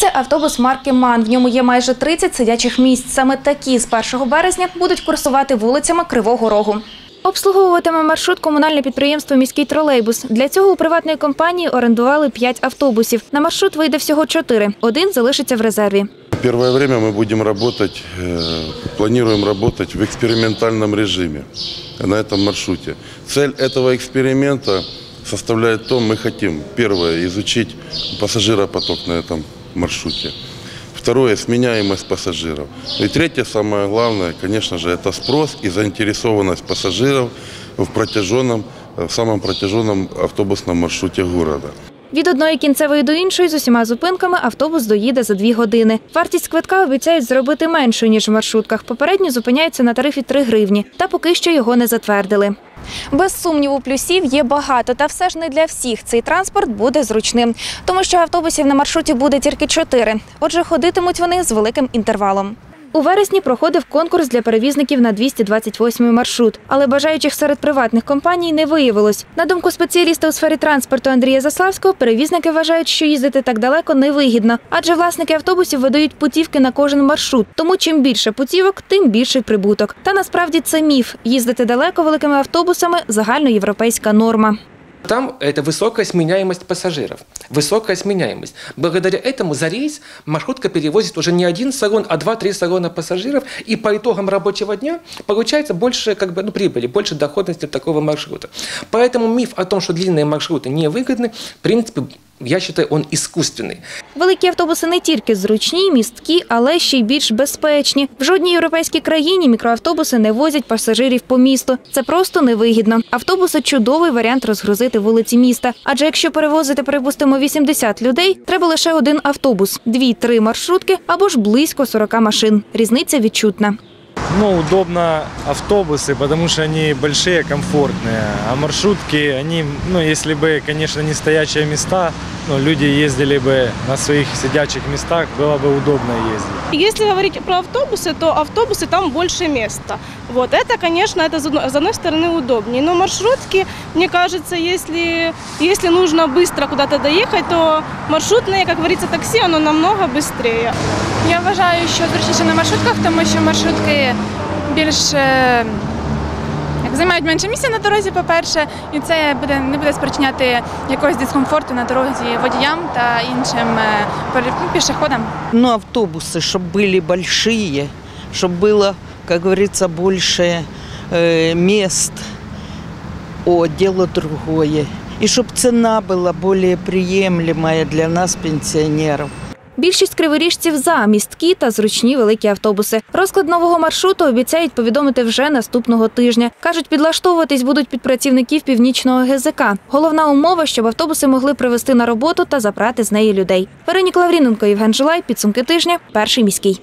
Це автобус марки МАН. В ньому є майже 30 сидячих місць. Саме такі з 1 березня будуть курсувати вулицями Кривого Рогу. Обслуговуватиме маршрут комунальне підприємство Міський тролейбус. Для цього у приватної компанії орендували 5 автобусів. На маршрут вийде всього 4. Один залишиться в резерві. Первое время мы будем работать, э, планируем работать в экспериментальном режиме на этом маршруте. Цель этого эксперимента составляет то, мы хотим, первое, изучить пассажиропоток на этом маршруте. Второе, сменяемость пассажиров. И третье, самое главное, конечно же, это спрос и заинтересованность пассажиров в протяженном, в самом протяженном автобусном маршруте города. Від одної кінцевої до іншої з усіма зупинками автобус доїде за дві години. Вартість квитка обіцяють зробити меншою, ніж в маршрутках. Попередньо зупиняється на тарифі 3 гривні, та поки що його не затвердили. Без сумніву, плюсів є багато, та все ж не для всіх. Цей транспорт буде зручним, тому що автобусів на маршруті буде тільки чотири. Отже, ходитимуть вони з великим інтервалом. У вересні проходив конкурс для перевізників на 228 маршрут, але бажаючих серед приватних компаній не виявилось. На думку спеціаліста у сфері транспорту Андрія Заславського, перевізники вважають, що їздити так далеко невигідно, адже власники автобусів видають путівки на кожен маршрут. Тому чим більше путівок, тим більший прибуток. Та насправді це міф. Їздити далеко великими автобусами загальноєвропейська норма. Там это высокая сменяемость пассажиров. Высокая сменяемость. Благодаря этому за рейс маршрутка перевозит уже не один салон, а два-три салона пассажиров. И по итогам рабочего дня получается больше как бы, ну, прибыли, больше доходности такого маршрута. Поэтому миф о том, что длинные маршруты невыгодны, в принципе, я считаю, он искусственный. Великі автобуси не тільки зручні, місткі, але ще й більш безпечні. В жодній європейській країні мікроавтобуси не возять пасажирів по місту. Це просто невигідно. Автобуси чудовий варіант розгрузити вулиці міста. Адже якщо перевозити, припустимо, 80 людей, треба лише один автобус, дві-три маршрутки або ж близько 40 машин. Різниця відчутна. Ну, удобно автобусы, потому что они большие, комфортные. А маршрутки, они, ну, если бы, конечно, не стоячие места, ну, люди ездили бы на своих сидячих местах, было бы удобно ездить. Если говорить про автобусы, то автобусы там больше места. Вот это, конечно, это с одной- стороны удобнее. Но маршрутки, мне кажется, если, если нужно быстро куда-то доехать, то маршрутное, как говорится, такси, оно намного быстрее. Я вважаю, що зручніше на маршрутках, тому що маршрутки більш е, як займають менше місця на дорозі, по-перше, і це буде не буде спричиняти якогось дискомфорту на дорозі водіям та іншим е, пере- ну, пішоходам. Ну, автобусы, чтобы были большие, чтобы было, как говорится, больше э, мест. О, дело другое. И чтобы цена была более приемлемая для нас, пенсионеров. Більшість криворіжців за місткі та зручні великі автобуси. Розклад нового маршруту обіцяють повідомити вже наступного тижня. Кажуть, підлаштовуватись будуть під працівників північного ГЗК. Головна умова, щоб автобуси могли привезти на роботу та забрати з неї людей. Вероніка Лавріненко, Євген Жилай, підсумки тижня, перший міський.